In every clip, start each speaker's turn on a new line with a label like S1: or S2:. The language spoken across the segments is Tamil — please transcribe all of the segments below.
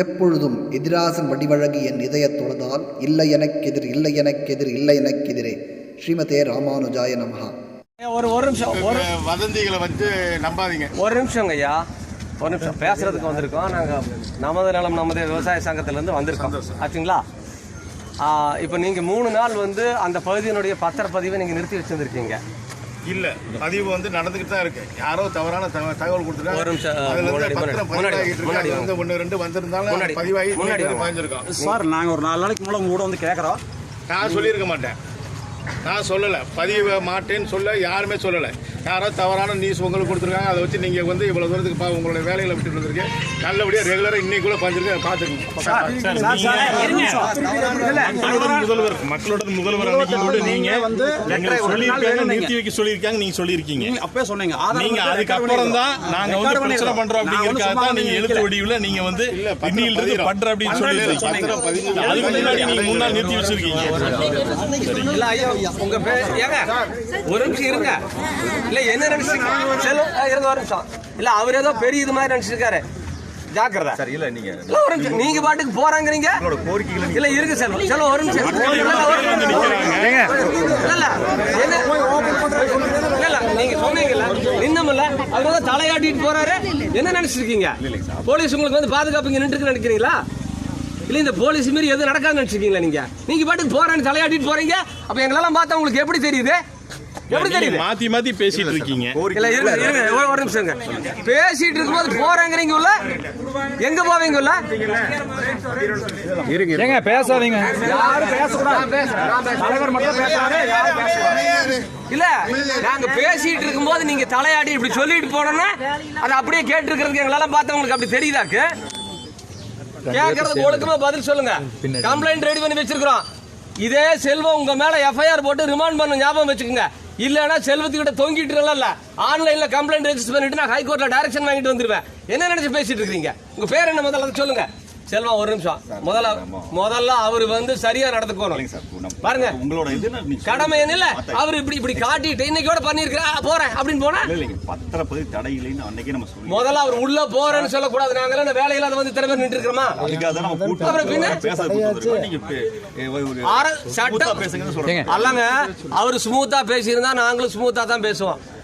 S1: எப்பொழுதும் எதிராசன் வடிவழகு என் இதயத் தொழுதால் இல்லை எனக்கெதிர் இல்லை எனக்கெதிர் இல்லை எனக்கெதிரே ஸ்ரீமதே ராமானுஜாய நமஹா.
S2: ஒரு ஒரு நிமிஷம் ஒரு
S3: வதந்திகளை வந்து நம்பாதீங்க.
S2: ஒரு நிமிஷங்க ஐயா ஒரு நிமிஷம். பேசுறதுக்கு வந்திருக்கோம். நாங்கள் நமது நலம் நமது விவசாய சங்கத்திலேருந்து வந்திருக்கோம். ஆச்சுங்களா? இப்போ நீங்கள் மூணு நாள் வந்து அந்த பகுதியினுடைய பத்திரப்பதிவை நீங்கள் நிறுத்தி வச்சுருந்துருக்கீங்க.
S3: இல்ல. பதிவு வந்து நடந்துகிட்டு தான் இருக்கு. யாரோ தவறான தக- தகவல் கொடுத்துருக்காங்க வந்து ஒன்று ரெண்டு வந்திருந்தாலும் பதிவாகி. பாய்ஞ்சிருக்கோம்
S4: சார் நாங்கள் ஒரு நாலு நாளைக்கு முன்னாடி உங்க கூட வந்து கேட்குறோம்
S3: நான் சொல்லியிருக்க மாட்டேன். நான் சொல்லலை. பதிவு மாட்டேன்னு சொல்ல யாருமே சொல்லலை. யாரோ தவறான நியூஸ் உங்களுக்கு கொடுத்துருக்காங்க. அதை வச்சு நீங்கள் வந்து இவ்வளோ தூரத்துக்கு பா உங்களுடைய வேலைகளை விட்டு வந்திருக்கீங்க. நல்லபடியாக ரெகுலராக இன்னைக்கு கூட பாஞ்சிருக்கு அதை பார்த்துக்கோங்க.
S5: முதல்வர் மக்களோட முதல்வர் அன்னைக்கு நீங்க
S4: வந்து
S5: நிறுத்தி வைக்க சொல்லியிருக்காங்க நீங்க சொல்லியிருக்கீங்க.
S4: அப்பவே சொன்னீங்க. ஆதாரம்
S5: நீங்க
S4: வந்து
S5: அதுக்கப்புறம் தான் நாங்க வந்து பிரச்சனை
S4: ஒண்ணும்
S5: அப்படிங்கறதுக்காக தான்
S4: சும்மா
S5: நீங்க
S4: வந்து
S5: எழுத்து. வடிவுல நீங்க வந்து
S3: இல்ல, பத்திரம்
S5: இன்னில இருந்து
S3: பதிகிறோம்.
S5: பண்ற அப்படின்னு சொல்லி அதுக்கு முன்னாடி நீங்க முன்னாள் நிறுத்தி வச்சிருக்கீங்க.
S2: உங்க பேர் ஏங்க ஒரு நிமிஷம் இருங்க. இல்ல என்ன நினைச்சிருக்கீங்க? செல்வம் ஆ, இருங்க ஒரு நிமிஷம். இல்ல அவர் ஏதோ பெரிய இது மாதிரி நினைச்சிருக்காரு. ஜாக்கிரதை.
S6: சார் இல்ல நீங்க
S2: ஒரு நிமிஷம். நீங்க பாட்டுக்கு போறாங்கறீங்க?
S6: கோரிக்கைகளை
S2: இல்ல இருக்கு செல்வம் ஒரு நிமிஷம். இல்ல, இல்ல, என்ன- இல்ல, நீங்க சொன்னீங்கல்ல நின்னமில்ல அவர் தலையாட்டிட்டு போறாரு. என்ன நினைச்சிருக்கீங்க? போலீஸ் உங்களுக்கு வந்து பாதுகாப்பு இங்க நின்று நினைக்கிறீங்களா? இல்ல இந்த போலீஸ் மாரி எதுவும் நடக்காதுன்னு நினைச்சிருக்கீங்களா நீங்க? நீங்க பாட்டுக்கு போறேன்னு தலையாட்டிட்டு போறீங்க. அப்ப எங்களெல்லாம் பார்த்தா உங்களுக்கு எப்படி தெரியுது? எப்படி தெரியுது?
S5: மாத்தி மாத்தி பேசிட்டு இருக்கீங்க.
S2: இல்ல இருங்க இருங்க ஒரு- நிமிஷங்க பேசிட்டு இருக்கும்போது போறேங்கிறீங்க உள்ள எங்க போவீங்க உள்ள
S4: ஏங்க பேசாதீங்க.
S2: யாரும் பேசக்கூடாது. நான் பேசுறேன், நான் பேசுறேன்.
S4: தலைவர் மட்டும் பேசுறாரு யாரும் பேசக்கூடாது.
S2: இல்ல நாங்க பேசிட்டு இருக்கும்போது நீங்க தலையாடி இப்படி சொல்லிட்டு போனோம்னா அதை அப்படியே கேட்டு இருக்கிறதுக்கு எங்களால பார்த்தா உங்களுக்கு அப்படி தெரியுதாக்கு? கேட்கறதுக்கு ஒழுக்கமா பதில் சொல்லுங்க. கம்ப்ளைண்ட் ரெடி பண்ணி வச்சிருக்கிறோம். இதே செல்வம் உங்க மேல எஃப்ஐஆர் போட்டு ரிமாண்ட் பண்ண ஞாபகம் வச்சுக்கோங்க. இல்லனா செல்வத்துக்கிட்ட தொங்கிட்டு இல்ல ஆன்லைன்ல கம்ப்ளைண்ட் ரெஜிஸ்டர் பண்ணிட்டு நான் ஹைகோர்ட்ல டைரக்ஷன் வாங்கிட்டு வந்துருவேன். என்ன நினைச்சு பேசிட்டு இருக்கீங்க? உங்க பேர் என்ன முதல்ல சொல்லுங்க. செல்வம் ஒரு நிமிஷம். முதல்ல முதல்ல அவர் வந்து சரியா நடந்துக்கணும். பாருங்க.
S6: உங்களோட இது என்ன நீங்க
S2: கடமை என்ன இல்ல அவர் இப்படி இப்படி காட்டிட்டு இன்னைக்கோட பண்ணிருக்கிறா போறேன் அப்படின்னு போனா?
S6: பத்திரப்பதிவு தடை இல்லைன்னு அன்னைக்கே நம்ம சொல்லி
S2: முதல்ல அவர் உள்ள போறேன்னு சொல்லக்கூடாது நாங்க என்ன வேலையில அதை வந்து திறமை நின்று இருக்கிறோமா? அப்புறம் பின்ன? சட்டம். அல்லங்க அவர் ஸ்மூத்தா பேசியிருந்தா நாங்களும் ஸ்மூத்தா தான் பேசுவோம்.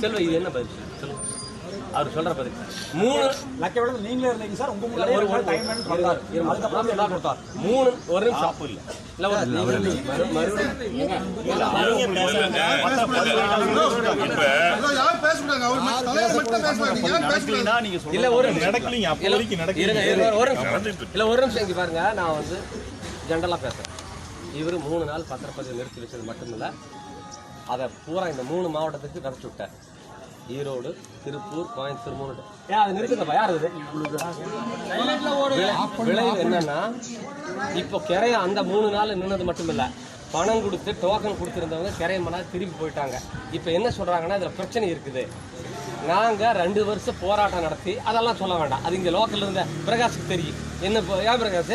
S2: செல்வ இது என்ன பதில். அவர் சொல்ற பதில் மூணு
S4: லக்கி விட நீங்களே இருந்தீங்க சார் உங்க
S2: ஒரு ஒரு
S4: டைம்
S2: இருங்க, இருங்க. அதுக்கப்புறம் எல்லாம் கொடுத்தார். மூணு ஒரு நிமிஷம் இல்ல
S5: அப்போ
S2: இல்ல, ஒரு நிமிஷம். இல்ல ஒரு நிமிஷம் இங்க பாருங்க நான் வந்து ஜென்ரலா பேசுறேன் இவர் மூணு நாள் பத்திரப்பதிவு நிறுத்தி வச்சது மட்டும் இல்ல அதை பூரா இந்த மூணு மாவட்டத்துக்கு நடத்தி விட்டேன் ஈரோடு திருப்பூர் கோயம்புத்தூர் மூணு ஏன் யார் விளைவு என்னன்னா இப்போ கிரைய அந்த மூணு நாள் நின்னது மட்டும் இல்லை பணம் கொடுத்து டோக்கன் கொடுத்துருந்தவங்க கிரைய மணா திருப்பி போயிட்டாங்க. இப்போ என்ன சொல்கிறாங்கன்னா இதில் பிரச்சனை இருக்குது. நாங்கள் ரெண்டு வருஷம் போராட்டம் நடத்தி அதெல்லாம் சொல்ல வேண்டாம். அது இங்கே லோக்கல்ல இருந்த பிரகாஷுக்கு தெரியும். என்ன ஏன் பிரகாஷ்?